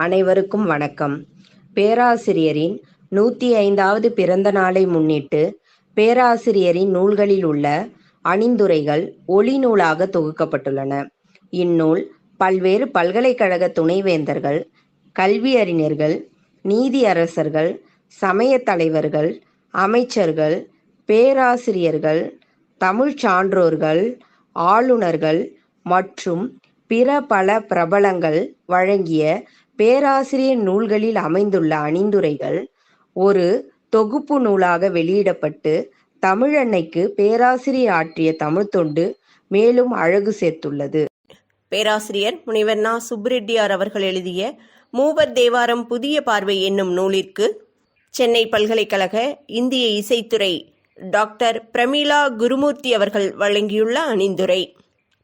அனைவருக்கும் வணக்கம். பேராசிரியரின் நூற்றி ஐந்தாவது பிறந்த நாளை முன்னிட்டு பேராசிரியரின் நூல்களில் உள்ள அணிந்துரைகள் ஒளி நூலாக தொகுக்கப்பட்டுள்ளன. இந்நூல் பல்வேறு பல்கலைக்கழக துணைவேந்தர்கள் கல்வியறிஞர்கள் நீதியரசர்கள் சமய தலைவர்கள் அமைச்சர்கள் பேராசிரியர்கள் தமிழ்ச் சான்றோர்கள் ஆளுநர்கள் மற்றும் பிற பல பிரபலங்கள் வழங்கிய பேராசிரியர் நூல்களில் அமைந்துள்ள அணிந்துரைகள் ஒரு தொகுப்பு நூலாக வெளியிடப்பட்டு தமிழன்னைக்கு பேராசிரியர் ஆற்றிய தமிழ்த்தொண்டு மேலும் அழகு சேர்த்துள்ளது. பேராசிரியர் முனைவர் நா அவர்கள் எழுதிய மூவர் தேவாரம் புதிய பார்வை என்னும் நூலிற்கு சென்னை பல்கலைக்கழக இந்திய இசைத்துறை டாக்டர் பிரமீளா குருமூர்த்தி அவர்கள் வழங்கியுள்ள அணிந்துரை.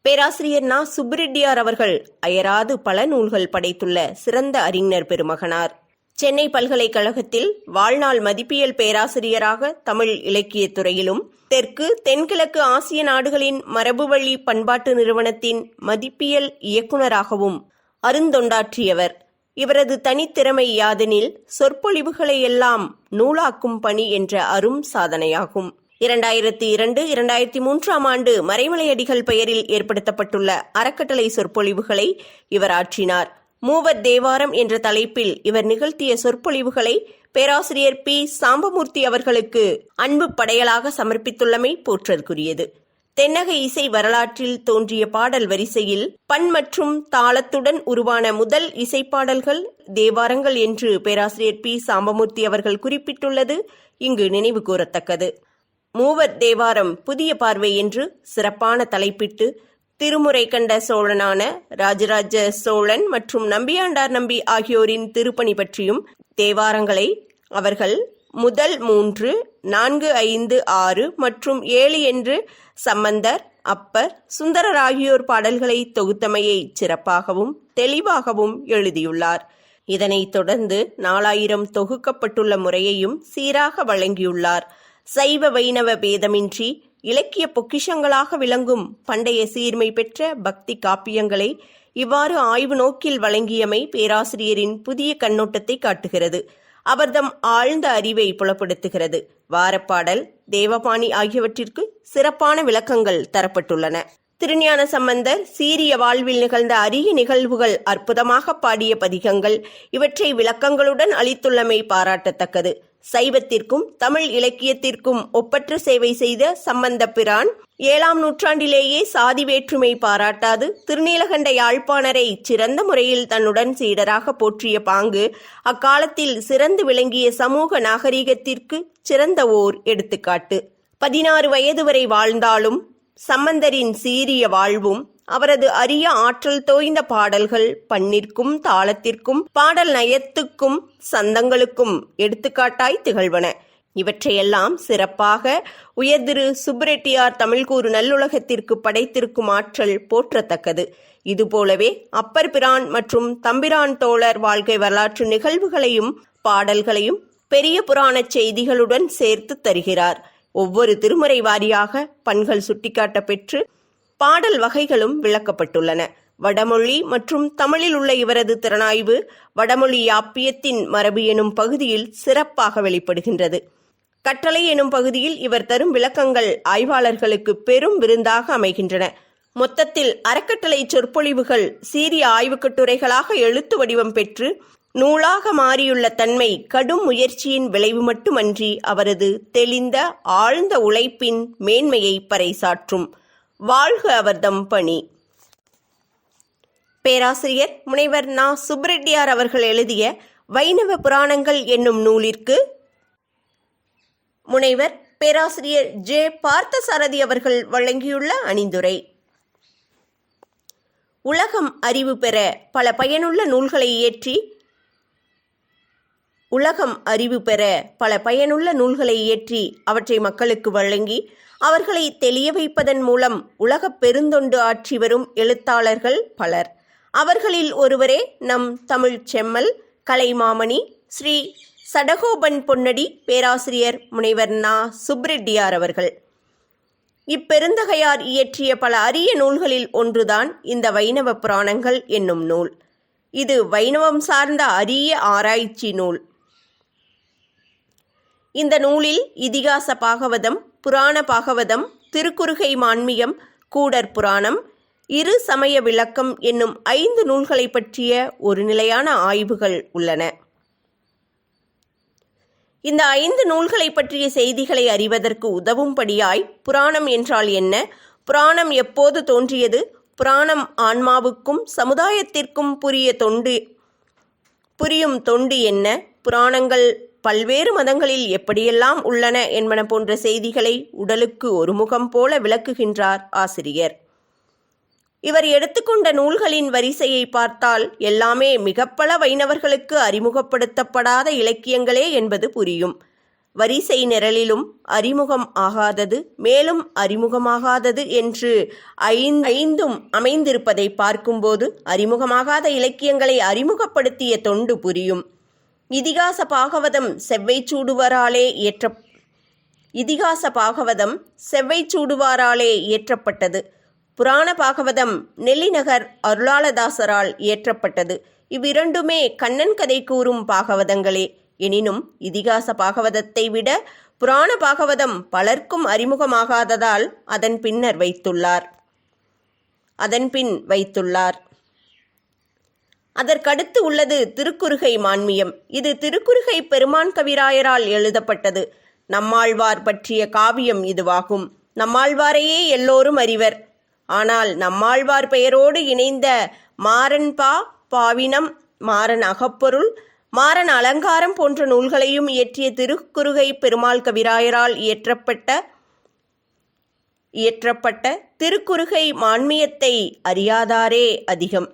பேராசிரியர் நா. சுப்ரெட்டியார் அவர்கள் அயராது பல நூல்கள் படைத்துள்ள சிறந்த அறிஞர் பெருமகனார். சென்னை பல்கலைக்கழகத்தில் வாழ்நாள் மதிப்பியல் பேராசிரியராக தமிழ் இலக்கியத் துறையிலும் தெற்கு தென்கிழக்கு ஆசிய நாடுகளின் மரபுவழி பண்பாட்டு நிறுவனத்தின் மதிப்பியல் இயக்குநராகவும் அருந்தொண்டாற்றியவர். இவரது தனித்திறமை யாதெனில் சொற்பொழிவுகளை எல்லாம் நூலாக்கும் பணி என்ற அரும் சாதனையாகும். இரண்டாயிரத்தி இரண்டு இரண்டாயிரத்தி மூன்றாம் ஆண்டு மறைமலையடிகள் பெயரில் ஏற்படுத்தப்பட்டுள்ள அறக்கட்டளை சொற்பொழிவுகளை இவர் ஆற்றினார். மூவர் தேவாரம் என்ற தலைப்பில் இவர் நிகழ்த்திய சொற்பொழிவுகளை பேராசிரியர் பி. சாம்பமூர்த்தி அவர்களுக்கு அன்பு படையலாக சமர்ப்பித்துள்ளமை போற்றற்குரியது. தென்னக இசை வரலாற்றில் தோன்றிய பாடல் வரிசையில் பண் மற்றும் தாளத்துடன் உருவான முதல் இசைப்பாடல்கள் தேவாரங்கள் என்று பேராசிரியர் பி. சாம்பமூர்த்தி அவர்கள் குறிப்பிட்டுள்ளது. இங்கு நினைவு கூறத்தக்கது. மூவர் தேவாரம் புதிய பார்வை என்று சிறப்பான தலைப்பிட்டு திருமுறை கண்ட சோழனான ராஜராஜ சோழன் மற்றும் நம்பியாண்டார் நம்பி ஆகியோரின் திருப்பணி பற்றியும் தேவாரங்களை அவர்கள் முதல் மூன்று நான்கு ஐந்து ஆறு மற்றும் ஏழு என்று சம்பந்தர் அப்பர் சுந்தரர் ஆகியோர் பாடல்களை தொகுத்தமையை சிறப்பாகவும் தெளிவாகவும் எழுதியுள்ளார். இதனைத் தொடர்ந்து நாலாயிரம் தொகுக்கப்பட்டுள்ள முறையையும் சீராக வழங்கியுள்ளார். சைவ வைணவ பேதமின்றி இலக்கிய பொக்கிஷங்களாக விளங்கும் பண்டைய சீர்மை பெற்ற பக்தி காப்பியங்களை இவ்வாறு ஆய்வு நோக்கில் வழங்கியமை பேராசிரியரின் புதிய கண்ணோட்டத்தை காட்டுகிறது. அவர்தம் ஆழ்ந்த அறிவை புலப்படுத்துகிறது. வாரப்பாடல் தேவபாணி ஆகியவற்றிற்கு சிறப்பான விளக்கங்கள் தரப்பட்டுள்ளன. திருஞான சம்பந்தர் சீரிய வாழ்வில் நிகழ்ந்த அரிய நிகழ்வுகள் அற்புதமாக பாடிய பதிகங்கள் இவற்றை விளக்கங்களுடன் அளித்துள்ளமை பாராட்டத்தக்கது. சைவத்திற்கும் தமிழ் இலக்கியத்திற்கும் ஒப்பற்ற சேவை செய்த சம்பந்த பிரான் ஏழாம் நூற்றாண்டிலேயே சாதி வேற்றுமை பாராட்டாது திருநீலகண்ட யாழ்ப்பாணரை சிறந்த முறையில் தன்னுடன் சீடராக போற்றிய பாங்கு அக்காலத்தில் சிறந்து விளங்கிய சமூக நாகரிகத்திற்கு சிறந்த ஓர் எடுத்துக்காட்டு. பதினாறு வயது வரை வாழ்ந்தாலும் சம்பந்தரின் சீரிய வாழ்வும் அவரது அரிய ஆற்றல் தோய்ந்த பாடல்கள் பண்ணிற்கும் தாளத்திற்கும் பாடல் நயத்துக்கும் சந்தங்களுக்கும் எடுத்துக்காட்டாய் திகழ்வன. இவற்றையெல்லாம் சிறப்பாக உயர்திரு சுப்புரெட்டியார் தமிழ்கூறு நல்லுலகத்திற்கு படைத்திருக்கும் ஆற்றல் போற்றத்தக்கது. இதுபோலவே அப்பர் பிரான் மற்றும் தம்பிரான் தோழர் வாழ்க்கை வரலாற்று நிகழ்வுகளையும் பாடல்களையும் பெரிய புராணச் செய்திகளுடன் சேர்த்து தருகிறார். ஒவ்வொரு திருமுறை வாரியாக பண்கள் சுட்டிக்காட்ட பெற்று பாடல் வகைகளும் விளக்கப்பட்டுள்ளன. வடமொழி மற்றும் தமிழில் உள்ள இவரது திறனாய்வு வடமொழி யாப்பியத்தின் மரபு எனும் பகுதியில் சிறப்பாக வெளிப்படுகின்றது. கட்டளை எனும் பகுதியில் இவர் தரும் விளக்கங்கள் ஆய்வாளர்களுக்கு பெரும் விருந்தாக அமைகின்றன. மொத்தத்தில் அறக்கட்டளை சொற்பொழிவுகள் சீரிய ஆய்வுக் கட்டுரைகளாக எழுத்து வடிவம் பெற்று நூலாக மாறியுள்ள தன்மை கடும் முயற்சியின் விளைவு மட்டுமன்றி அவரது தெளிந்த ஆழ்ந்த உழைப்பின் மேன்மையை பறைசாற்றும். வாழ்க அவர்தம் பணி. பேராசிரியர் முனைவர் நா. சுப்ரெட்டியார் அவர்கள் எழுதிய வைணவ புராணங்கள் என்னும் நூலிற்கு முனைவர் பேராசிரியர் ஜே. பார்த்தசாரதி அவர்கள் வழங்கியுள்ள அணிந்துரை. உலகம் அறிவு பெற பல பயனுள்ள நூல்களை இயற்றி உலகம் அறிவு பெற பல பயனுள்ள நூல்களை இயற்றி அவற்றை மக்களுக்கு வழங்கி அவர்களை தெளிய வைப்பதன் மூலம் உலகப் பெருந்தொண்டு ஆற்றி வரும் எழுத்தாளர்கள் பலர். அவர்களில் ஒருவரே நம் தமிழ் செம்மல் கலைமாமணி ஸ்ரீ சடகோபன் பொன்னடி பேராசிரியர் முனைவர் நா. சுப்ரெட்டியார் அவர்கள். இப்பெருந்தகையார் இயற்றிய பல அரிய நூல்களில் ஒன்றுதான் இந்த வைணவ புராணங்கள் என்னும் நூல். இது வைணவம் சார்ந்த அரிய ஆராய்ச்சி நூல். இந்த நூலில் இதிகாச பாகவதம் புராண பாகவதம் திருக்குறுகை மான்மியம் கூடர் புராணம் இரு சமய விளக்கம் என்னும் ஐந்து நூல்களை பற்றிய ஒரு நிலையான ஆய்வுகள் உள்ளன. இந்த ஐந்து நூல்களை பற்றிய செய்திகளை அறிவதற்கு உதவும்படியாய் புராணம் என்றால் என்ன? புராணம் எப்போது தோன்றியது? புராணம் ஆன்மாவுக்கும் சமுதாயத்திற்கும் புரிய தொண்டு புரியும் தொண்டு என்ன? புராணங்கள் பல்வேறு மதங்களில் எப்படியெல்லாம் உள்ளன என்பன போன்ற செய்திகளை உடலுக்கு ஒரு முகம் போல விளக்குகின்றார் ஆசிரியர். இவர் எடுத்துக்கொண்ட நூல்களின் வரிசையை பார்த்தால் எல்லாமே மிகப்பல வைணவர்களுக்கு அறிமுகப்படுத்தப்படாத இலக்கியங்களே என்பது புரியும். வரிசை நிரலிலும் அறிமுகம் ஆகாதது மேலும் அறிமுகமாகாதது என்று ஐந்தும் அமைந்திருப்பதை பார்க்கும்போது அறிமுகமாகாத இலக்கியங்களை அறிமுகப்படுத்திய தொண்டு புரியும். இதிகாச பாகவதம் செவ்வை சூடுவராலே ஏற்ற இதிகாச பாகவதம் செவ்வை சூடுவாராலே இயற்றப்பட்டது. புராண பாகவதம் நெல்லிநகர் அருளாளதாசரால் இயற்றப்பட்டது. இவ்விரண்டுமே கண்ணன் கதை கூறும் பாகவதங்களே. எனினும் இதிகாச பாகவதத்தை விட புராண பாகவதம் பலர்க்கும் அறிமுகமாகாததால் அதன் பின்னர் வைத்துள்ளார். அதன் பின் வைத்துள்ளார். அதற்கடுத்து உள்ளது திருக்குறுகை மான்மியம். இது திருக்குறுகை பெருமான் கவிராயரால் எழுதப்பட்டது. நம்மாழ்வார் பற்றிய காவியம் இதுவாகும். நம்மாழ்வாரையே எல்லோரும் அறிவர். ஆனால் நம்மாழ்வார் பெயரோடு இணைந்த மாறன் பா பாவினம் மாறன் அகப்பொருள் மாறன் அலங்காரம் போன்ற நூல்களையும் இயற்றிய திருக்குறுகை பெருமாள் கவிராயரால் இயற்றப்பட்ட இயற்றப்பட்ட திருக்குறுகை மான்மியத்தை அறியாதாரே அதிகம்.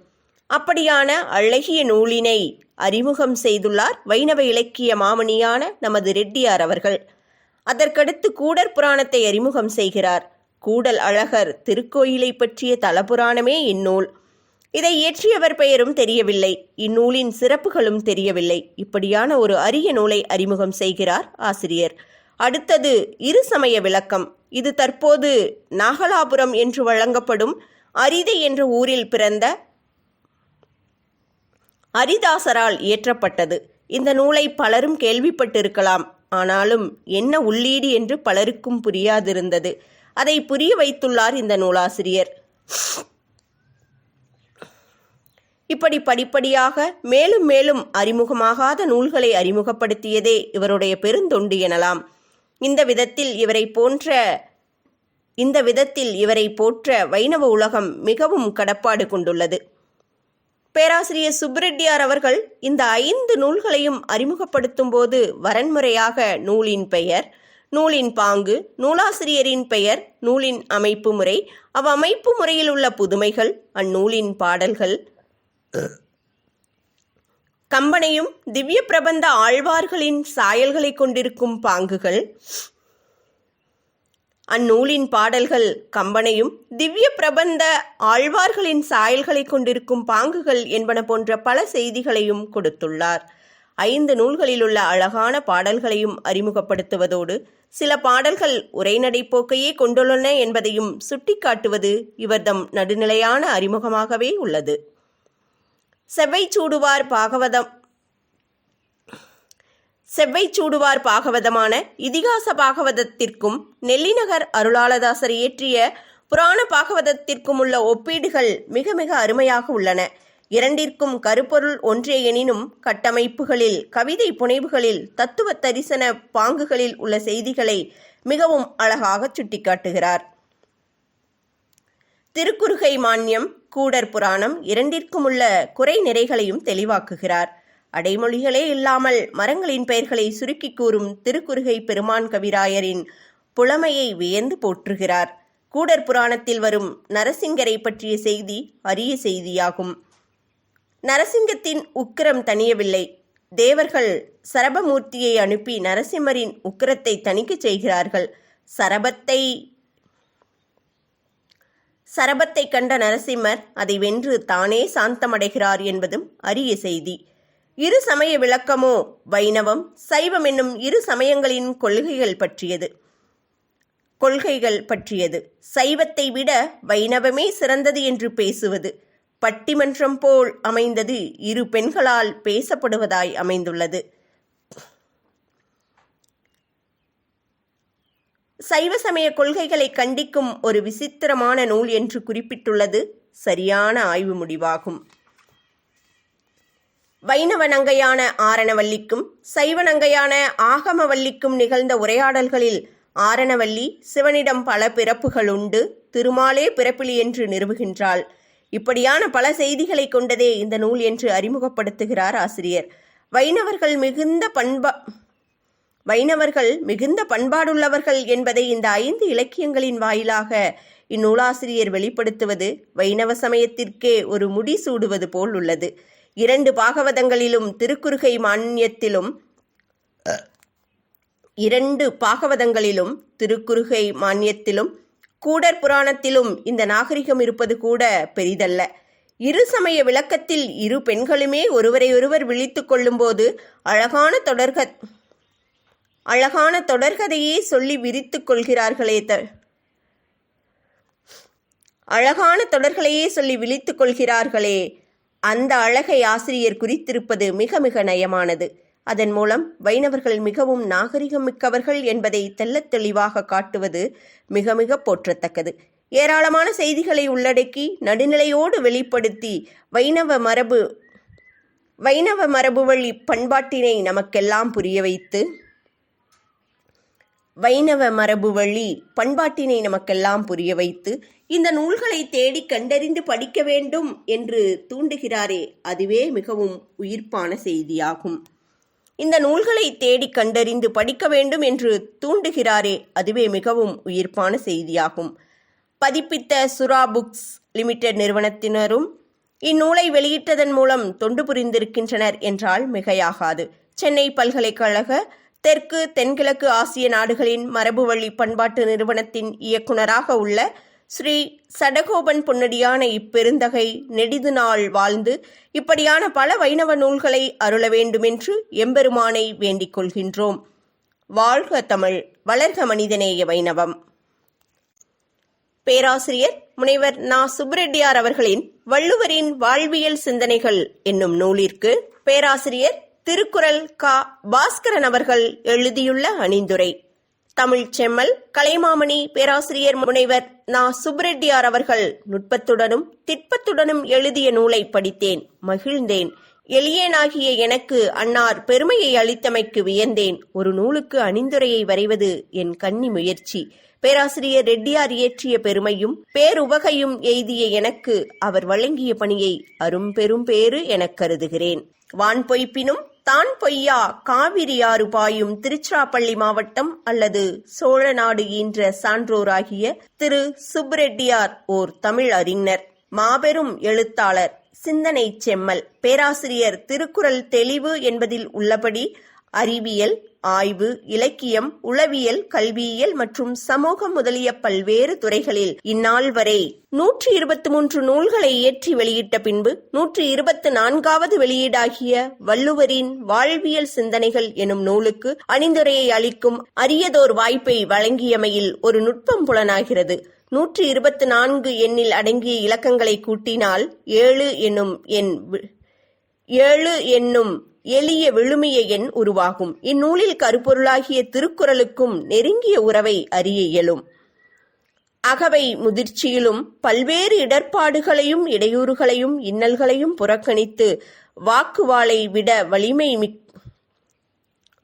அப்படியான அழகிய நூலினை அறிமுகம் செய்துள்ளார் வைணவ இலக்கிய மாமணியான நமது ரெட்டியார் அவர்கள். அதற்கடுத்து கூடர் புராணத்தை அறிமுகம் செய்கிறார். கூடல் அழகர் திருக்கோயிலை பற்றிய தலபுராணமே இந்நூல். இதை இயற்றியவர் பெயரும் தெரியவில்லை. இந்நூலின் சிறப்புகளும் தெரியவில்லை. இப்படியான ஒரு அரிய நூலை அறிமுகம் செய்கிறார் ஆசிரியர். அடுத்தது இரு சமய விளக்கம். இது தற்போது நாகலாபுரம் என்று வழங்கப்படும் அரிதை என்ற ஊரில் பிறந்த அரிதாசரால் இயற்றப்பட்டது. இந்த நூலை பலரும் கேள்விப்பட்டிருக்கலாம். ஆனாலும் என்ன உள்ளீடு என்று பலருக்கும் புரியாதிருந்தது. அதை புரிய வைத்துள்ளார் இந்த நூலாசிரியர். இப்படி படிப்படியாக மேலும் மேலும் அறிமுகமாகாத நூல்களை அறிமுகப்படுத்தியதே இவருடைய பெருந்தொண்டு எனலாம். இந்த விதத்தில் இவரை போன்ற இந்த விதத்தில் இவரை போற்ற வைணவ உலகம் மிகவும் கடப்பாடு கொண்டுள்ளது. பேராசிரியர் சுப்ரெட்டியார் அவர்கள் இந்த ஐந்து நூல்களையும் அறிமுகப்படுத்தும் போது வரன்முறையாக நூலின் பெயர் நூலின் பாங்கு நூலாசிரியரின் பெயர் நூலின் அமைப்பு முறை அவ்வமைப்பு முறையில் உள்ள புதுமைகள் அந்நூலின் பாடல்கள் கம்பனையும் திவ்ய பிரபந்த ஆழ்வார்களின் சாயல்களை கொண்டிருக்கும் பாங்குகள் அந்நூலின் பாடல்கள் கம்பனையும் திவ்ய பிரபந்த ஆழ்வார்களின் சாயல்களை கொண்டிருக்கும் பாங்குகள் என்பன போன்ற பல செய்திகளையும் கொடுத்துள்ளார். ஐந்து நூல்களில் உள்ள அழகான பாடல்களையும் அறிமுகப்படுத்துவதோடு சில பாடல்கள் உரைநடை போக்கையே கொண்டுள்ளன என்பதையும் சுட்டிக்காட்டுவது இவர்தம் நடுநிலையான அறிமுகமாகவே உள்ளது. செவ்வை சூடுவார் பாகவதம் செவ்வை சூடுவார் பாகவதமான இதிகாச பாகவதத்திற்கும் நெல்லிநகர் அருளாளதாசர் இயற்றிய புராண பாகவதத்திற்கும் உள்ள ஒப்பீடுகள் மிக மிக அருமையாக உள்ளன. இரண்டிற்கும் கருப்பொருள் ஒன்றே எனினும் கட்டமைப்புகளில் கவிதை புனைவுகளில் தத்துவ தரிசன பாங்குகளில் உள்ள செய்திகளை மிகவும் அழகாக சுட்டிக்காட்டுகிறார். திருக்குறுகை மான்யம் கூடர் புராணம் இரண்டிற்கும் உள்ள குறை நிறைகளையும் தெளிவாக்குகிறார். அடைமொழிகளே இல்லாமல் மரங்களின் பெயர்களை சுருக்கி கூறும் திருக்குறுகை பெருமான் கவிராயரின் புலமையை வியந்து போற்றுகிறார். கூடர் புராணத்தில் வரும் நரசிங்கரை பற்றிய செய்தி அரிய செய்தியாகும். நரசிங்கத்தின் உக்கிரம் தணியவில்லை. தேவர்கள் சரபமூர்த்தியை அனுப்பி நரசிம்மரின் உக்கிரத்தை தணிக்கச் செய்கிறார்கள். சரபத்தை சரபத்தை கண்ட நரசிம்மர் அதை வென்று தானே சாந்தமடைகிறார் என்பதும் அரிய செய்தி. இரு சமய விளக்கமோ? வைணவம் சைவம் என்னும் இரு சமயங்களின் கொள்கைகள் பற்றியது. கொள்கைகள் பற்றியது. சைவத்தை விட வைணவமே சிறந்தது என்று பேசுவது பட்டிமன்றம் போல் அமைந்தது இரு பெண்களால் பேசப்படுவதாய் அமைந்துள்ளது. சைவ சமய கொள்கைகளை கண்டிக்கும் ஒரு விசித்திரமான நூல் என்று குறிப்பிட்டுள்ளது சரியான ஆய்வு முடிவாகும். வைணவ நங்கையான ஆரணவல்லிக்கும் சைவ நங்கையான ஆகமவல்லிக்கும் நிகழ்ந்த உரையாடல்களில் ஆரணவல்லி சிவனிடம் பல பிறப்புகள் உண்டு திருமாலே பிறப்பிலி என்று நிறுவுகின்றாள். இப்படியான பல செய்திகளை கொண்டதே இந்த நூல் என்று அறிமுகப்படுத்துகிறார் ஆசிரியர். வைணவர்கள் மிகுந்த பண்பா வைணவர்கள் மிகுந்த பண்பாடுள்ளவர்கள் என்பதை இந்த ஐந்து இலக்கியங்களின் வாயிலாக இந்நூலாசிரியர் வெளிப்படுத்துவது வைணவ சமயத்திற்கே ஒரு முடிசூடுவது போல் உள்ளது. இரண்டு பாகவதங்களிலும் திருக்குறுகை மானியத்திலும் இரண்டு பாகவதங்களிலும் திருக்குறுகை மானியத்திலும் கூடர் புராணத்திலும் இந்த நாகரிகம் இருப்பது கூட பெரிதல்ல. இரு சமய விளக்கத்தில் இரு பெண்களுமே ஒருவரையொருவர் விழித்து கொள்ளும்போது அழகான தொடர்க அழகான தொடர்கதையே சொல்லி விரித்து கொள்கிறார்களே த அழகான தொடர்களையே சொல்லி விழித்து கொள்கிறார்களே. அந்த அழகை ஆசிரியர் குறித்திருப்பது மிக மிக நயமானது. அதன் மூலம் வைணவர்கள் மிகவும் நாகரிகம் மிக்கவர்கள் என்பதை தெள்ளத் தெளிவாக காட்டுவது மிக மிக போற்றத்தக்கது. ஏராளமான செய்திகளை உள்ளடக்கி நடுநிலையோடு வெளிப்படுத்தி வைணவ மரபு வைணவ மரபு வழி பண்பாட்டினை நமக்கெல்லாம் புரிய வைத்து வைணவ மரபு வழி பண்பாட்டினை நமக்கெல்லாம் புரிய வைத்து இந்த நூல்களை தேடி கண்டறிந்து படிக்க வேண்டும் என்று தூண்டுகிறாரே அதுவே மிகவும் உயிர்ப்பான செய்தியாகும். இந்த நூல்களை தேடி கண்டறிந்து படிக்க வேண்டும் என்று தூண்டுகிறாரே அதுவே மிகவும் உயிர்ப்பான செய்தியாகும். பதிப்பித்த சுறா புக்ஸ் லிமிடெட் நிறுவனத்தினரும் இந்நூலை வெளியிட்டதன் மூலம் தொண்டு புரிந்திருக்கின்றனர் என்றால் மிகையாகாது. சென்னை பல்கலைக்கழக தெற்கு தென்கிழக்கு ஆசிய நாடுகளின் மரபுவழி பண்பாட்டு நிறுவனத்தின் இயக்குனராக உள்ள ஸ்ரீ சடகோபன் பொன்னடியான இப்பெருந்தகை நெடிது நாள் வாழ்ந்து இப்படியான பல வைணவ நூல்களை அருள வேண்டுமென்று எம்பெருமானை வேண்டிக் கொள்கின்றோம். வாழ்க தமிழ் வளர்க மனிதநேய வைணவம். பேராசிரியர் முனைவர் நா. சுப்ரெட்டியார் அவர்களின் வள்ளுவரின் வாழ்வியல் சிந்தனைகள் என்னும் நூலிற்கு பேராசிரியர் திருக்குறள் கா. பாஸ்கரன் அவர்கள் எழுதியுள்ள அணிந்துரை. தமிழ் செம்மல் கலைமாமணி பேராசிரியர் முனைவர் நா. சுப்ரெட்டியார் அவர்கள் நுட்பத்துடனும் திட்பத்துடனும் எழுதிய நூலை படித்தேன் மகிழ்ந்தேன். எளியேனாகிய எனக்கு அன்னார் பெருமையை அளித்தமைக்கு வியந்தேன். ஒரு நூலுக்கு அணிந்துரையை வரைவது என் கன்னி முயற்சி. பேராசிரியர் ரெட்டியார் இயற்றிய பெருமையும் பேருவகையும் எய்திய எனக்கு அவர் வழங்கிய பணியை அரும்பெரும் பேறு எனக் கருதுகிறேன். வான் பொய்ப்பினும் தான் பொய்யா காவிரியாறு பாயும் திருச்சிராப்பள்ளி மாவட்டம் அல்லது சோழ நாடு ஈன்ற சான்றோராகிய திரு சுப்ரெட்டியார் ஓர் தமிழ் அறிஞர். மாபெரும் எழுத்தாளர் சிந்தனை செம்மல் பேராசிரியர் திருக்குறள் தெளிவு என்பதில் உள்ளபடி அறிவியல் ஆய்வு இலக்கியம் உளவியல் கல்வியியல் மற்றும் சமூகம் முதலிய பல்வேறு துறைகளில் இந்நாள் வரை நூற்றி இருபத்தி மூன்று நூல்களை இயற்றி வெளியிட்ட பின்பு நூற்றி இருபத்தி நான்காவது வெளியீடாகிய வள்ளுவரின் வாழ்வியல் சிந்தனைகள் எனும் நூலுக்கு அணிந்துரையை அளிக்கும் அரியதோர் வாய்ப்பை வழங்கியமையில் ஒரு நுட்பம் புலனாகிறது. நூற்றி இருபத்தி நான்கு எண்ணில் அடங்கிய இலக்கங்களை கூட்டினால் ஏழு என்னும் எண் ஏழு என்னும் எளிய விழுமிய எண் உருவாகும். இந்நூலில் கருப்பொருளாகிய திருக்குறளுக்கும் நெருங்கிய உறவை அறிய இயலும். அகவை முதிர்ச்சியிலும் பல்வேறு இடர்பாடுகளையும் இடையூறுகளையும் இன்னல்களையும் புறக்கணித்து வாக்கு வாளை விட வலிமை மிக்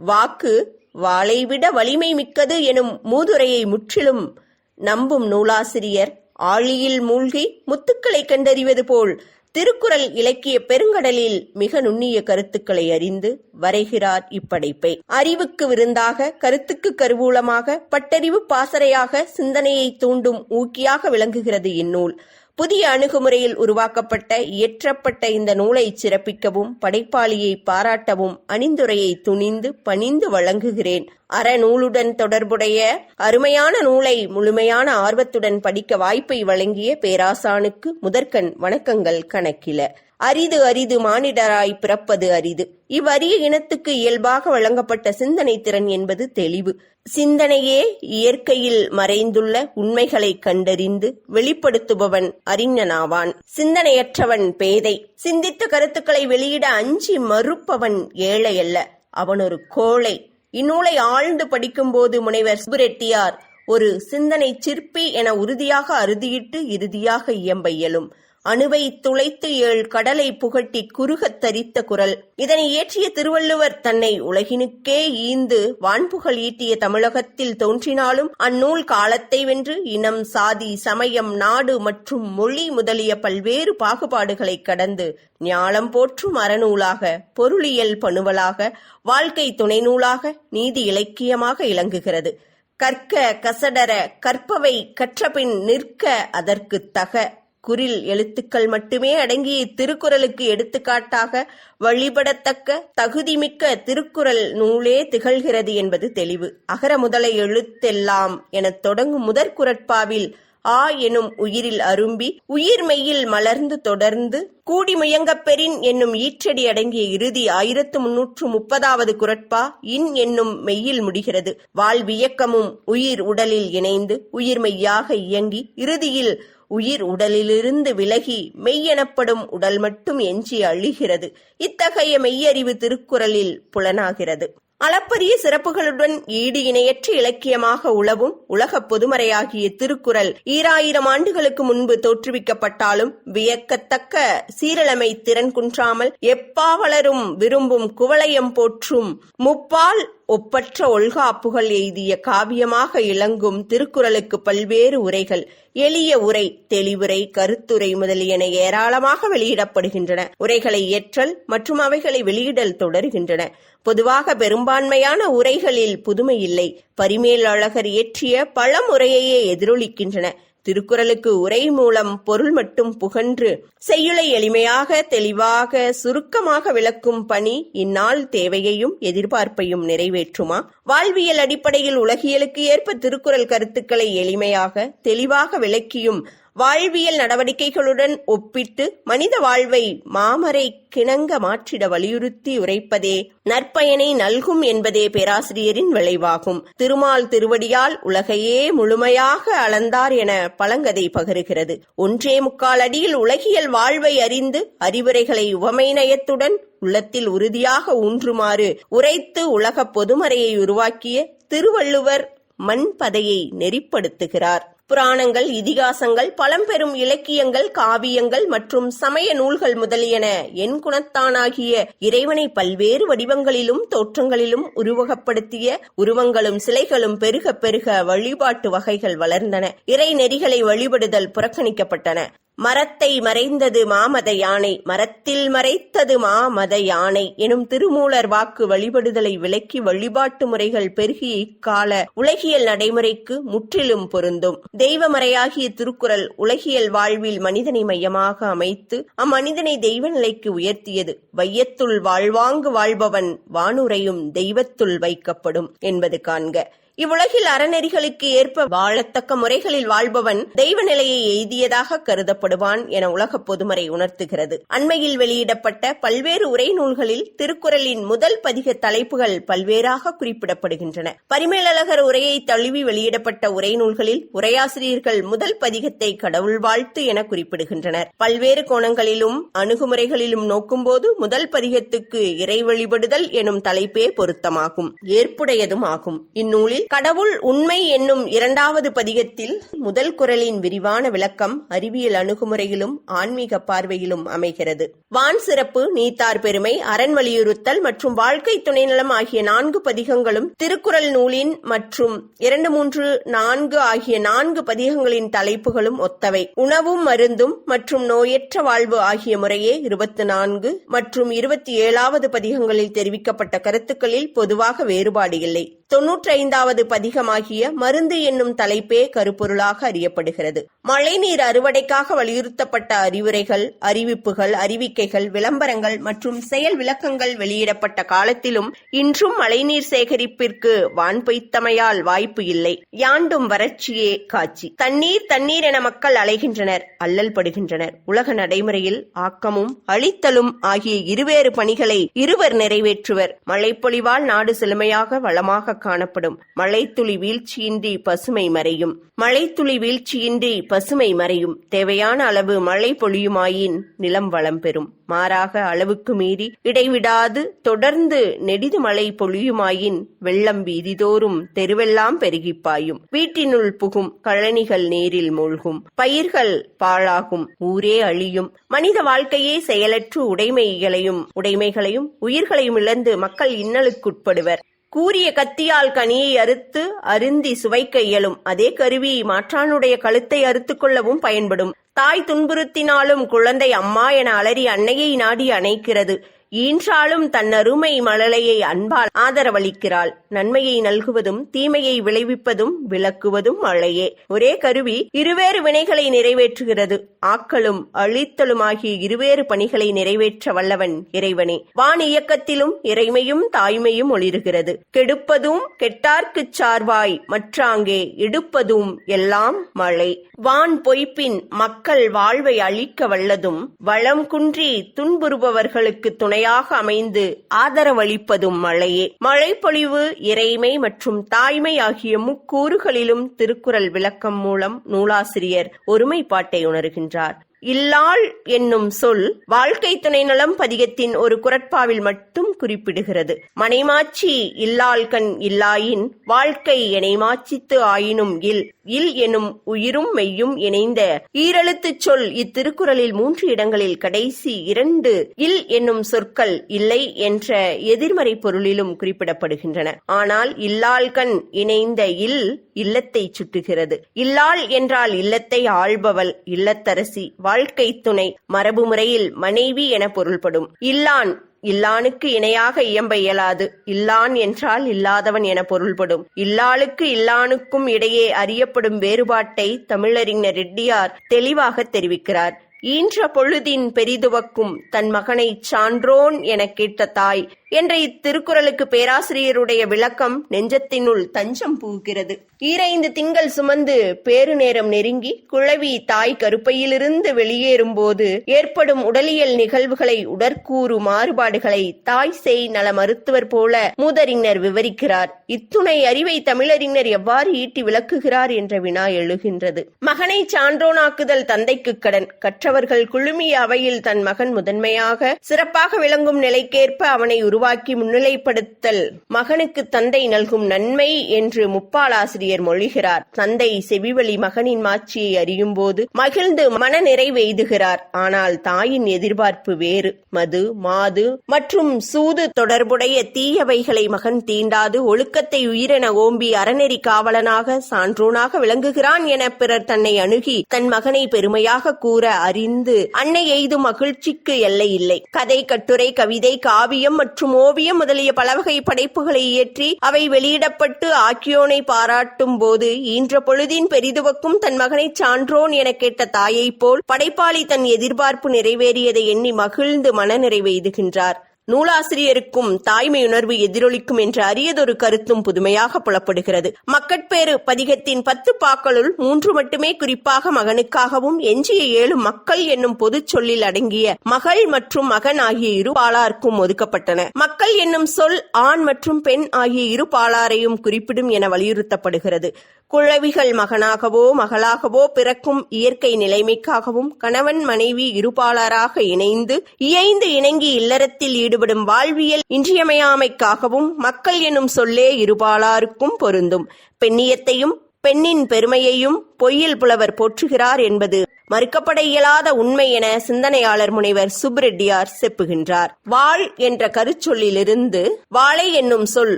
வாக்கு வாளை விட வலிமை மிக்கது எனும் மூதுரையை முற்றிலும் நம்பும் நூலாசிரியர் ஆழியில் மூழ்கி முத்துக்களை கண்டறிவது போல் திருக்குறள் இலக்கிய பெருங்கடலில் மிக நுண்ணிய கருத்துக்களை அறிந்து வரைகிறார் இப்படைப்பை. அறிவுக்கு விருந்தாக கருத்துக்கு கருவூலமாக பட்டறிவு பாசறையாக சிந்தனையை தூண்டும் ஊக்கியாக விளங்குகிறது இந்நூல். புதிய அணுகுமுறையில் உருவாக்கப்பட்ட இயற்றப்பட்ட இந்த நூலை சிறப்பிக்கவும் படைப்பாளியை பாராட்டவும் அணிந்துரையை துணிந்து பணிந்து வழங்குகிறேன். அறநூலுடன் தொடர்புடைய அருமையான நூலை முழுமையான ஆர்வத்துடன் படிக்க வாய்ப்பை வழங்கிய பேராசானுக்கு முதற்கண் வணக்கங்கள் கணக்கில. அரிது அரிது மானிடராய் பிறப்பது அரிது. இவ்வரிய இனத்துக்கு இயல்பாக வழங்கப்பட்ட சிந்தனை திறன் என்பது தெளிவு. சிந்தனையே இயற்கையில் மறைந்துள்ள உண்மைகளை கண்டறிந்து வெளிப்படுத்துபவன் அறிஞனாவான். சிந்தனையற்றவன் பேதை. சிந்தித்த கருத்துக்களை வெளியிட அஞ்சி மறுப்பவன் ஏழை அல்ல அவன் ஒரு கோழை. இந்நூலை ஆழ்ந்து படிக்கும்போது முனைவர் சுப்புரெட்டியார் ஒரு சிந்தனை சிற்பி என உறுதியாக அறுதியிட்டு இறுதியாக இயம்ப இயலும். அணுவை துளைத்து ஏழ் கடலை புகட்டி குறுகத் தரித்த குரல். இதனை இயற்றிய திருவள்ளுவர் தன்னை உலகினுக்கே ஈந்து வான்புகழ் ஈட்டிய தமிழகத்தில் தோன்றினாலும் அந்நூல் காலத்தை வென்று இனம் சாதி சமயம் நாடு மற்றும் மொழி முதலிய பல்வேறு பாகுபாடுகளை கடந்து ஞாலம் போற்றும் அறநூலாக பொருளியல் பணுவலாக வாழ்க்கை துணை நூலாக நீதி இலக்கியமாக இலங்குகிறது. கற்க கசடர கற்பவை கற்றபின் நிற்க அதற்குத் தக. குரில் எழுத்துக்கள் மட்டுமே அடங்கிய திருக்குறளுக்கு எடுத்துக்காட்டாக வழிபடத்தக்க தகுதிமிக்க திருக்குறள் நூலே திகழ்கிறது என்பது தெளிவு. அகர முதல எழுத்தெல்லாம் எனத் தொடங்கும் முதற் குரட்பாவில் ஆ எனும் உயிரில் அரும்பி உயிர் மெய்யில் மலர்ந்து தொடர்ந்து கூடி முயங்கப்பெறின் என்னும் ஈற்றடி அடங்கிய இறுதி ஆயிரத்து முன்னூற்று முப்பதாவது குரட்பா இன் என்னும் மெய்யில் முடிகிறது. வாழ்வியக்கமும் உயிர் உடலில் இணைந்து உயிர் மெய்யாக இயங்கி இறுதியில் உயிர் உடலிலிருந்து விலகி மெய் எனப்படும் உடல் மட்டும் எஞ்சி அழிகிறது. இத்தகைய மெய்யறிவு திருக்குறளில் புலனாகிறது. அளப்பரிய சிறப்புகளுடன் ஈடு இணையற்ற இலக்கியமாக உளவும் உலக பொதுமறையாகிய திருக்குறள் ஈராயிரம் ஆண்டுகளுக்கு முன்பு தோற்றுவிக்கப்பட்டாலும் வியக்கத்தக்க சீரழமை திறன் குன்றாமல் எப்பாவலரும் விரும்பும் குவளையம் போற்றும் முப்பால் ஒப்பற்ற ஒல்காப்புகள் எய்திய காவியமாக இளங்கும் திருக்குறளுக்கு பல்வேறு உரைகள் எளிய உரை தெளிவுரை கருத்துரை முதலியன ஏராளமாக வெளியிடப்படுகின்றன. உரைகளை இயற்றல் மற்றும் அவைகளை வெளியிடல் தொடர்கின்றன. பொதுவாக பெரும்பான்மையான உரைகளில் புதுமை இல்லை. பரிமேலழகர் இயற்றிய பழமுறையையே எதிரொலிக்கின்றன. திருக்குறளுக்கு உரை மூலம் பொருள் மட்டும் புகன்று செய்யுளை எளிமையாக தெளிவாக சுருக்கமாக விளக்கும் பணி இந்நாள் தேவையையும் எதிர்பார்ப்பையும் நிறைவேற்றுமா? வாழ்வியல் அடிப்படையில் உலகியலுக்கு ஏற்ப திருக்குறள் கருத்துக்களை எளிமையாக தெளிவாக விளக்கியும் வாழ்வியல் நடவடிக்கைகளுடன் ஒப்பிட்டு மனித வாழ்வை மாமரை கிணங்க மாற்றிட வலியுறுத்தி உரைப்பதே நற்பயனை நல்கும் என்பதே பேராசிரியரின் விளைவாகும். திருமால் திருவடியால் உலகையே முழுமையாக அளந்தார் என பழங்கதை பகருகிறது. ஒன்றே முக்கால் அடியில் உலகியல் வாழ்வை அறிந்து அறிவுரைகளை உவமைநயத்துடன் உள்ளத்தில் உறுதியாக ஊன்றுமாறு உரைத்து உலக பொதுமறையை உருவாக்கிய திருவள்ளுவர் மண்பதையை நெறிப்படுத்துகிறார். புராணங்கள் இதிகாசங்கள் பழம்பெரும் இலக்கியங்கள் காவியங்கள் மற்றும் சமய நூல்கள் முதலியன. என் குணத்தானாகிய இறைவனை பல்வேறு வடிவங்களிலும் தோற்றங்களிலும் உருவகப்படுத்திய உருவங்களும் சிலைகளும் பெருக பெருக வழிபாட்டு வகைகள் வளர்ந்தன. இறை நெறிகளை வழிபடுதல் புறக்கணிக்கப்பட்டன. மரத்தை மறைந்தது மாமத யானை மரத்தில் மறைத்தது மாமத யானை எனும் திருமூலர் வாக்கு வழிபடுதலை விலக்கி வழிபாட்டு முறைகள் பெருகி இக்கால உலகியல் நடைமுறைக்கு முற்றிலும் பொருந்தும். தெய்வமறையாகிய திருக்குறள் உலகியல் வாழ்வில் மனிதனை மையமாக அமைத்து அம்மனிதனை தெய்வ நிலைக்கு உயர்த்தியது. வையத்துள் வாழ்வாங்கு வாழ்பவன் வானுரையும் தெய்வத்துள் வைக்கப்படும் என்பது காண்க. இவ்வுலகில் அறநெறிகளுக்கு ஏற்ப வாழத்தக்க முறைகளில் வாழ்பவன் தெய்வ நிலையை எய்தியதாக கருதப்படுவான் என உலக பொதுமறை உணர்த்துகிறது. அண்மையில் வெளியிடப்பட்ட பல்வேறு உரை நூல்களில் திருக்குறளின் முதல் பதிக தலைப்புகள் பல்வேறாக குறிப்பிடப்படுகின்றன. பரிமேலழகர் உரையை தழுவி வெளியிடப்பட்ட உரை நூல்களில் உரையாசிரியர்கள் முதல் பதிகத்தை கடவுள் வாழ்த்து என குறிப்பிடுகின்றனர். பல்வேறு கோணங்களிலும் அணுகுமுறைகளிலும் நோக்கும்போது முதல் பதிகத்துக்கு இறை வழிபடுதல் எனும் தலைப்பே பொருத்தமாகும் ஏற்புடையதும் ஆகும். இந்நூலில் கடவுள் உண்மை என்னும் இரண்டாவது பதிகத்தில் முதல் குரலின் விரிவான விளக்கம் அறிவியல் அணுகுமுறையிலும் ஆன்மீக பார்வையிலும் அமைகிறது. வான் சிறப்பு நீத்தார் பெருமை அரண் வலியுறுத்தல் மற்றும் வாழ்க்கை துணைநலம் ஆகிய நான்கு பதிகங்களும் திருக்குறள் நூலின் மற்றும் இரண்டு மூன்று நான்கு ஆகிய நான்கு பதிகங்களின் தலைப்புகளும் ஒத்தவை. உணவும் மருந்தும் மற்றும் நோயற்ற வாழ்வு ஆகிய முறையே இருபத்தி நான்கு மற்றும் இருபத்தி ஏழாவது பதிகங்களில் தெரிவிக்கப்பட்ட கருத்துக்களில் பொதுவாக வேறுபாடு இல்லை. தொன்னூற்றைந்தாவது பதிகமாகிய மருந்து என்னும் தலைப்பே கருப்பொருளாக அறியப்படுகிறது. மழைநீர் அறுவடைக்காக வலியுறுத்தப்பட்ட அறிவுரைகள் அறிவிப்புகள் அறிவிக்கைகள் விளம்பரங்கள் மற்றும் செயல் விளக்கங்கள் வெளியிடப்பட்ட காலத்திலும் இன்றும் மழைநீர் சேகரிப்பிற்கு வான் பொய்த்தமையால் வாய்ப்பு இல்லை. யாண்டும் வறட்சியே காட்சி. தண்ணீர் தண்ணீர் என மக்கள் அலைகின்றனர் அல்லல் படுகின்றனர். உலக நடைமுறையில் ஆக்கமும் அழித்தலும் ஆகிய இருவேறு பணிகளை இருவர் நிறைவேற்றுவர். மழைப்பொழிவால் நாடு செழுமையாக வளமாக காணப்படும். மழைத்துளி வீழ்ச்சியின்றி பசுமை மறையும். மழைத்துளி வீழ்ச்சியின்றி பசுமை மறையும். தேவையான அளவு மழை பொழியுமாயின் நிலம் வளம் பெறும். மாறாக அளவுக்கு மீறி இடைவிடாது தொடர்ந்து நெடிது மழை பொழியுமாயின் வெள்ளம் வீதிதோறும் தெருவெல்லாம் பெருகி பாயும். வீட்டினுள் புகும் கழனிகள் நீரில் மூழ்கும். பயிர்கள் பாழாகும். ஊரே அழியும். மனித வாழ்க்கையே செயலற்று உடைமைகளையும் உடைமைகளையும் உயிர்களையும் இழந்து மக்கள் இன்னலுக்குட்படுவர். கூரிய கத்தியால் கனியை அறுத்து அருந்தி சுவைக்க இயலும். அதே கருவி மாற்றானுடைய கழுத்தை அறுத்துக் கொள்ளவும் பயன்படும். தாய் துன்புறுத்தினாலும் குழந்தை அம்மா என அலறி அன்னையை நாடி அணைக்கிறது. ஈன்றாலும் தன் அருமை மழலையை அன்பால் ஆதரவளிக்கிறாள். நன்மையை நல்குவதும் தீமையை விளைவிப்பதும் விளக்குவதும் மழையே. ஒரே கருவி இருவேறு வினைகளை நிறைவேற்றுகிறது. ஆக்களும் அழித்தலும் ஆகிய இருவேறு பணிகளை நிறைவேற்ற வல்லவன் இறைவனே. வான் இயக்கத்திலும் இறைமையும் தாய்மையும் ஒளிருகிறது. கெடுப்பதும் கெட்டார்க்குச் சார்வாய் மற்றாங்கே எடுப்பதும் எல்லாம் மழை. வான் பொய்ப்பின் மக்கள் வாழ்வை அழிக்க வல்லதும் வளம் குன்றி துன்புறுபவர்களுக்கு துணை துணையாக அமைந்து ஆதரவளிப்பதும் மழையே. மழைப்பொழிவு இறைமை மற்றும் தாய்மை ஆகிய முக்கூறுகளிலும் திருக்குறள் விளக்கம் மூலம் நூலாசிரியர் ஒருமைப்பாட்டை உணர்கின்றார். இல்லாள் என்னும் சொல் வாழ்க்கை துணை நலம் பதிகத்தின் ஒரு குரட்பாவில் மட்டும் குறிப்பிடுகிறது. மனைமாச்சி இல்லாள் கண் இல்லாயின் வாழ்க்கை எனைமாச்சித்து ஆயினும் இல் இல் எனும் உயிரும் மெய்யும் இணைந்த ஈரெழுத்துச் சொல் இத்திருக்குறளில் மூன்று இடங்களில் கடைசி இரண்டு இல் என்னும் சொற்கள் இல்லை என்ற எதிர்மறை பொருளிலும் குறிப்பிடப்படுகின்றன. ஆனால் இல்லாள் கண் இணைந்த இல் இல்லத்தை சுட்டுகிறது. இல்லாள் என்றால் இல்லத்தை ஆள்பவள் இல்லத்தரசி வாழ்க்கை துணை மரபு முறையில் மனைவி என பொருள்படும். இல்லான் இல்லானுக்கு இணையாக இயம்ப இயலாது. இல்லான் என்றால் இல்லாதவன் என பொருள்படும். இல்லாளுக்கு இல்லானுக்கும் இடையே அறியப்படும் வேறுபாட்டை தமிழறிஞர் ரெட்டியார் தெளிவாக தெரிவிக்கிறார். ஈன்ற பொழுதின் பெரிதுவக்கும் தன் மகனை சான்றோன் எனக் கேட்ட தாய் என்ற இத்திருக்குறளுக்கு பேராசிரியருடைய விளக்கம் நெஞ்சத்தினுள் தஞ்சம் புகுகிறது. ஈரைந்து திங்கள் சுமந்து பேரு நேரம் நெருங்கி குழவி தாய் கருப்பையிலிருந்து வெளியேறும் போது ஏற்படும் உடலியல் நிகழ்வுகளை உடற்கூறு மாறுபாடுகளை தாய் செய் நல மருத்துவர் போல மூதறிஞர் விவரிக்கிறார். இத்துணை அறிவை தமிழறிஞர் எவ்வாறு ஈட்டி விளக்குகிறார் என்ற வினா எழுகின்றது. மகனை சான்றோனாக்குதல் தந்தைக்கு கடன். கற்றவர்கள் குழுமிய அவையில் தன் மகன் முதன்மையாக சிறப்பாக விளங்கும் நிலைக்கேற்ப அவனை உருவாக்கி முன்னிலைப்படுத்தல். மகனுக்கு தந்தை நல்கும் நன்மை என்று முப்பாலாசிரியர் மொழிகிறார். தந்தை செவிவழி மகனின் மாட்சியை அறியும் போது மகிழ்ந்து மன நிறைவெய்துகிறார் ஆனால் தாயின் எதிர்பார்ப்பு வேறு. மது மாது மற்றும் சூது தொடர்புடைய தீயவைகளை மகன் தீண்டாது ஒழுக்கத்தை உயிரென ஓம்பி அறநெறி காவலனாக சான்றோனாக விளங்குகிறான் என பிறர் தன்னை அணுகி தன் மகனை பெருமையாக கூற அறிந்து அன்னை எய்தும் மகிழ்ச்சிக்கு எல்லை இல்லை. கதை கட்டுரை கவிதை காவியம் மற்றும் ஓவியம் முதலிய பலவகை படைப்புகளை இயற்றி அவை வெளியிடப்பட்டு ஆக்கியோனை பாராட்டும் போது ஈன்ற பொழுதின் பெரிதுவக்கும் தன் மகனை சான்றோன் என கேட்ட தாயைப் போல் படைப்பாளி தன் எதிர்பார்ப்பு நிறைவேறியதை எண்ணி மகிழ்ந்து மனநிறைவெய்துகின்றார் நூலாசிரியருக்கும் தாய்மையுணர்வு எதிரொலிக்கும் என்ற அரியதொரு கருத்தும் புதுமையாக புலப்படுகிறது. மக்கட்பேறு பதிகத்தின் பத்து பாக்களுள் மூன்று மட்டுமே குறிப்பாக மகனுக்காகவும் எஞ்சிய ஏழு மக்கள் என்னும் பொது சொல்லில் அடங்கிய மகள் மற்றும் மகன் ஆகிய இரு பாலாருக்கும் ஒதுக்கப்பட்டன. மக்கள் என்னும் சொல் ஆண் மற்றும் பெண் ஆகிய இரு பாலாரையும் குறிப்பிடும் என வலியுறுத்தப்படுகிறது. குழவிகள் மகனாகவோ மகளாகவோ பிறக்கும் இயற்கை நிலைமைக்காகவும் கணவன் மனைவி இருபாலராக இணைந்து இயைந்து இணங்கி இல்லறத்தில் ஈடு ஈடுபடும் வாழ்வியல் இன்றியமையாமைக்காகவும் மக்கள் எனும் சொல்லே இருபாலாருக்கும் பொருந்தும். பெண்ணியத்தையும் பெண்ணின் பெருமையையும் பொய்யில் புலவர் போற்றுகிறார் என்பது மறுக்கப்பட இயலாத உண்மை என சிந்தனையாளர் முனைவர் சுப்ரெட்டியார் செப்புகின்றார். வாழ் என்ற கருச்சொல்லிலிருந்து வாழை என்னும் சொல்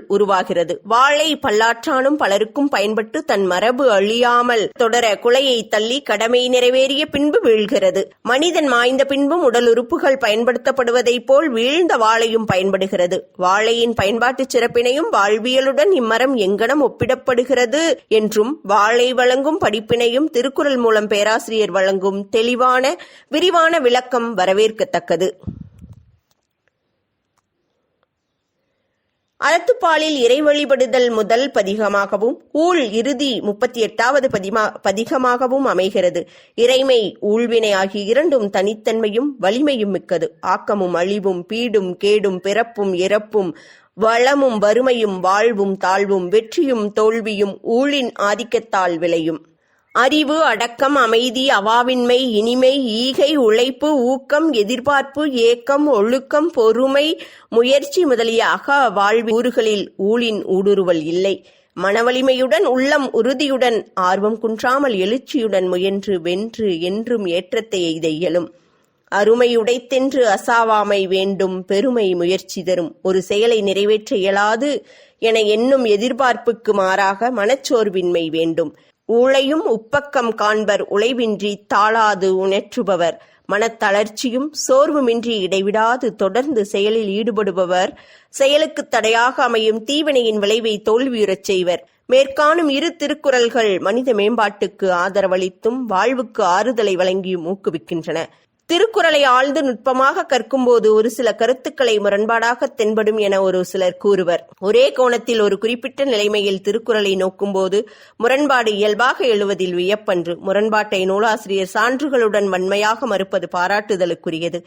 உருவாகிறது. வாழை பல்லாற்றானும் பலருக்கும் பயன்பட்டு தன் மரபு அழியாமல் தொடர குலையை தள்ளி கடமை நிறைவேறிய பின்பு வீழ்கிறது. மனிதன் மாய்ந்த பின்பும் உடல் உறுப்புகள் பயன்படுத்தப்படுவதைப் போல் வீழ்ந்த வாழையும் பயன்படுகிறது. வாழையின் பயன்பாட்டு சிறப்பினையும் வாழ்வியலுடன் இம்மரம் எங்கனம் ஒப்பிடப்படுகிறது என்றும் வாழை வழங்கும் படிப்பு படிப்பினையும் திருக்குறள் மூலம் பேராசிரியர் வழங்கும் தெளிவான விரிவான விளக்கம் வரவேற்கத்தக்கது. அறத்துப்பாலில் இறை வழிபடுதல் முதல் பதிகமாகவும் ஊழ் இறுதி முப்பத்தி எட்டாவது பதிமா பதிகமாகவும் அமைகிறது. இறைமை ஊழ்வினை ஆகிய இரண்டும் தனித்தன்மையும் வலிமையும் மிக்கது. ஆக்கமும் அழிவும் பீடும் கேடும் பிறப்பும் இறப்பும் வளமும் வறுமையும் வாழ்வும் தாழ்வும் வெற்றியும் தோல்வியும் ஊழின் ஆதிக்கத்தால் விளையும். அறிவு அடக்கம் அமைதி அவாவின்மை இனிமை ஈகை உழைப்பு ஊக்கம் எதிர்பார்ப்பு ஏக்கம் ஒழுக்கம் பொறுமை முயற்சி முதலிய அக வாழ்வு ஊறுகளில் ஊழின் ஊடுருவல் இல்லை. மனவலிமையுடன் உள்ளம் உறுதியுடன் ஆர்வம் குன்றாமல் எழுச்சியுடன் முயன்று வென்று என்றும் ஏற்றத்தை எய்த இயலும். அருமையுடைத்தென்று அசாவாமை வேண்டும் பெருமை முயற்சி தரும். ஒரு செயலை நிறைவேற்ற இயலாது என எண்ணும் எதிர்பார்ப்புக்கு மாறாக மனச்சோர்வின்மை வேண்டும். ஊழையும் உப்பக்கம் காண்பர் உழைவின்றி தாளாது உணற்றுபவர் மனத்தளர்ச்சியும் சோர்வுமின்றி இடைவிடாது தொடர்ந்து செயலில் ஈடுபடுபவர். செயலுக்கு தடையாக அமையும் தீவினையின் விளைவை தோல்வியுறச் செய்வர். மேற்காணும் இரு திருக்குறள்கள் மனித மேம்பாட்டுக்கு ஆதரவளித்தும் வாழ்வுக்கு ஆறுதலை வழங்கியும் ஊக்குவிக்கின்றன. திருக்குறளை ஆழ்ந்து நுட்பமாக கற்கும்போது ஒரு சில கருத்துக்களை முரண்பாடாக தென்படும் என ஒரு சிலர் கூறுவர். ஒரே கோணத்தில் ஒரு குறிப்பிட்ட நிலைமையில் திருக்குறளை நோக்கும்போது முரண்பாடு இயல்பாக எழுவதில் வியப்பன்று முரண்பாட்டை நூலாசிரியர் சான்றுகளுடன் வன்மையாக மறுப்பது பாராட்டுதலுக்குரியது.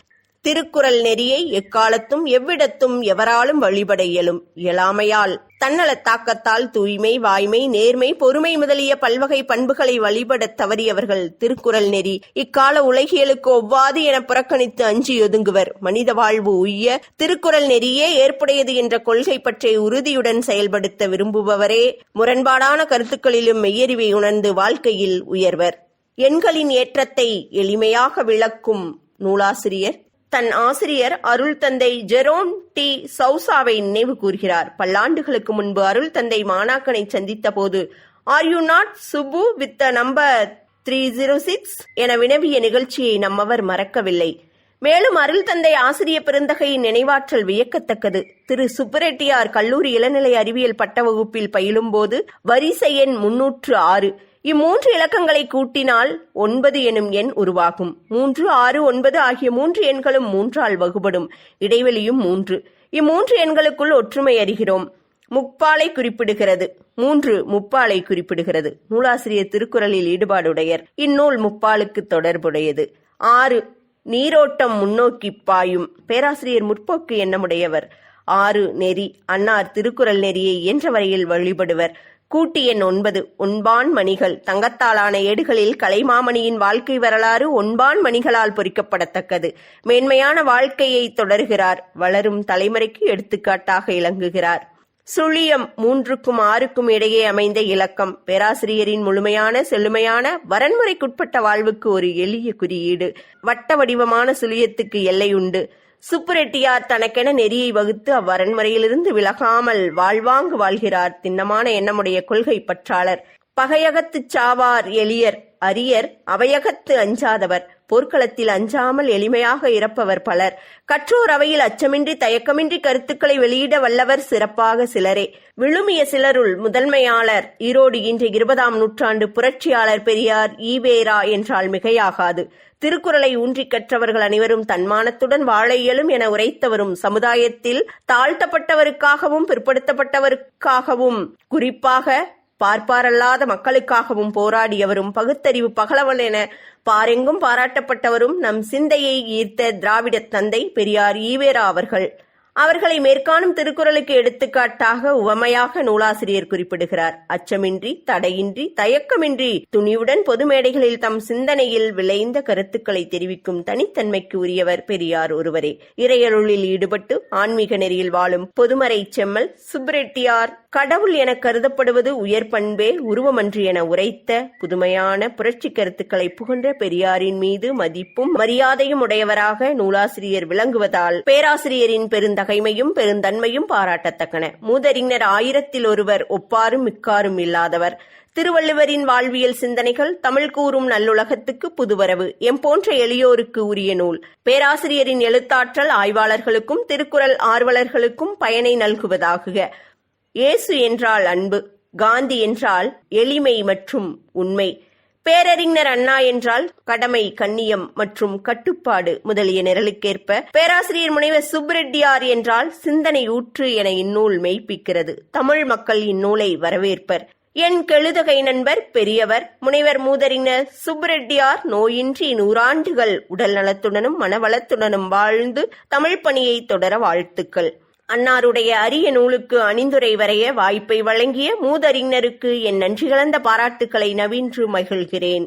திருக்குறள் நெறியை எக்காலத்தும் எவ்விடத்தும் எவராலும் வழிபட இயலும். இயலாமையால் தன்னலத் தாக்கத்தால் தூய்மை வாய்மை நேர்மை பொறுமை முதலிய பல்வகை பண்புகளை வழிபடத் தவறியவர்கள் திருக்குறள் நெறி. இக்கால உலகியலுக்கு ஒவ்வாது என புறக்கணித்து அஞ்சி ஒதுங்குவர். மனித வாழ்வு உய்ய திருக்குறள் நெறியே ஏற்புடையது என்ற கொள்கை பற்றி உறுதியுடன் செயல்படுத்த விரும்புபவரே முரண்பாடான கருத்துக்களிலும் மெய்யறிவை உணர்ந்து வாழ்க்கையில் உயர்வர். எண்களின் ஏற்றத்தை எளிமையாக விளக்கும் நூலாசிரியர் தன் ஆசிரியர் அருள் தந்தை ஜெரோம் டி. சௌசாவை நினைவு கூர்கிறார் பல்லாண்டுகளுக்கு முன்பு அருள் தந்தை மாணாக்கனை சந்தித்த போது are you not Subbu with number three zero six என வினவிய நிகழ்ச்சியை நம்மவர் மறக்கவில்லை. மேலும் அருள் தந்தை ஆசிரிய பெருந்தகையின் நினைவாற்றல் வியக்கத்தக்கது. திரு. சுப்பரெட்டியார் கல்லூரி இளநிலை அறிவியல் பட்ட வகுப்பில் பயிலும்போது வரிசை எண் முன்னூற்று ஆறு. இம்மூன்று இலக்கங்களை கூட்டினால் ஒன்பது எனும் எண் உருவாகும். மூன்று ஆறு ஒன்பது ஆகிய மூன்று எண்களும் மூன்றால் வகுபடும். இடைவெளியும் மூன்று. இம்மூன்று எண்களுக்குள் ஒற்றுமை அறிகிறோம். முப்பாலை குறிப்பிடுகிறது. மூன்று முப்பாலை குறிப்பிடுகிறது. நூலாசிரியர் திருக்குறளில் ஈடுபாடுடையர். இந்நூல் முப்பாலுக்கு தொடர்புடையது. ஆறு நீரோட்டம் முன்னோக்கி பாயும். பேராசிரியர் முற்போக்கு எண்ணமுடையவர். ஆறு நெறி. அன்னார் திருக்குறள் நெறியை இயன்ற வரையில் வழிபடுவர். கூட்டு எண் ஒன்பது ஒன்பான் மணிகள். தங்கத்தாலான ஏடுகளில் கலைமாமணியின் வாழ்க்கை வரலாறு ஒன்பான் மணிகளால் பொறிக்கப்படத்தக்கது. மேன்மையான வாழ்க்கையை தொடர்கிறார். வளரும் தலைமுறைக்கு எடுத்துக்காட்டாக இலங்குகிறார். சுழியம் மூன்றுக்கும் ஆறுக்கும் இடையே அமைந்த இலக்கம். பேராசிரியரின் முழுமையான செழுமையான வரன்முறைக்குட்பட்ட வாழ்வுக்கு ஒரு எளிய குறியீடு. வட்ட வடிவமான சுழியத்துக்கு எல்லை உண்டு. சுப்புரெட்டியார் தனக்கென நெறியை வகுத்து அவ்வரண்மறையிலிருந்து விலகாமல் வாழ்வாங்கு வாழ்கிறார் திண்ணமான எண்ணமுடைய கொள்கை பற்றாளர். பகையகத்துச் சாவார் எளியர். அரியர் அவையகத்து அஞ்சாதவர். போர்க்களத்தில் அஞ்சாமல் எளிமையாக இறப்பவர் பலர். கற்றோர் அவையில் அச்சமின்றி தயக்கமின்றி கருத்துக்களை வெளியிட வல்லவர் சிறப்பாக சிலரே. விழுமிய சிலருள் முதன்மையாளர் ஈரோடு இன்றைய இருபதாம் நூற்றாண்டு புரட்சியாளர் பெரியார் ஈவேரா என்றால் மிகையாகாது. திருக்குறளை ஊன்றி கற்றவர்கள் அனைவரும் தன்மானத்துடன் வாழ இயலும் என உரைத்தவரும் சமுதாயத்தில் தாழ்த்தப்பட்டவருக்காகவும் பிற்படுத்தப்பட்டவருக்காகவும் குறிப்பாக பார்ப்பாரல்லாத மக்களுக்காகவும் போராடியவரும் பகுத்தறிவு பகலவன் என பாரெங்கும் பாராட்டப்பட்டவரும் நம் சிந்தையை ஈர்த்த திராவிட தந்தை பெரியார் ஈவேரா அவர்கள். அவர்களை மேற்காணும் திருக்குறளுக்கு எடுத்துக்காட்டாக உவமையாக நூலாசிரியர் குறிப்பிடுகிறார். அச்சமின்றி தடையின்றி தயக்கமின்றி துணிவுடன் பொது மேடைகளில் தம் சிந்தனையில் விளைந்த கருத்துக்களை தெரிவிக்கும் தனித்தன்மைக்கு உரியவர் பெரியார் ஒருவரே. இறையருளில் ஈடுபட்டு ஆன்மீக நெறியில் வாழும் பொதுமறை செம்மல் சுப்ரெட்டியார் கடவுள் என கருதப்படுவது உயர் பண்பே உருவமன்று என உரைத்த புதுமையான புரட்சி கருத்துக்களை புகன்ற பெரியாரின் மீது மதிப்பும் மரியாதையும் உடையவராக நூலாசிரியர் விளங்குவதால் பேராசிரியரின் பெருந்த தகைமையும் பெருந்தன்மையும் பாராட்டத்தக்கன. மூதறிஞர் ஆயிரத்தில் ஒருவர் ஒப்பாரும் மிக்காரும் இல்லாதவர். திருவள்ளுவரின் வாழ்வியல் சிந்தனைகள் தமிழ் கூறும் நல்லுலகத்துக்கு புதுவரவு. எம் போன்ற எளியோருக்கு உரிய நூல். பேராசிரியரின் எழுத்தாற்றல் ஆய்வாளர்களுக்கும் திருக்குறள் ஆர்வலர்களுக்கும் பயனை நல்குவதாகுக. இயேசு என்றால் அன்பு காந்தி என்றால் எளிமை மற்றும் உண்மை. பேரறிஞர் அண்ணா என்றால் கடமை கண்ணியம் மற்றும் கட்டுப்பாடு முதலிய நிரலுக்கேற்ப பேராசிரியர் முனைவர் சுப்ரெட்டியார் என்றால் சிந்தனை ஊற்று என இந்நூல் மெய்ப்பிக்கிறது. தமிழ் மக்கள் இந்நூலை வரவேற்பர். என் கெழுதகை நண்பர் பெரியவர் முனைவர் மூதறிஞர் சுப்ரெட்டியார் நோயின்றி நூறாண்டுகள் உடல் நலத்துடனும் மனவளத்துடனும் வாழ்ந்து தமிழ் பணியை தொடர வாழ்த்துக்கள். அன்னாருடைய அரிய நூலுக்கு அணிந்துரை வரைய வாய்ப்பை வழங்கிய மூதறிஞருக்கு என் நன்றி கலந்த பாராட்டுக்களை நவின்று மகிழ்கிறேன்.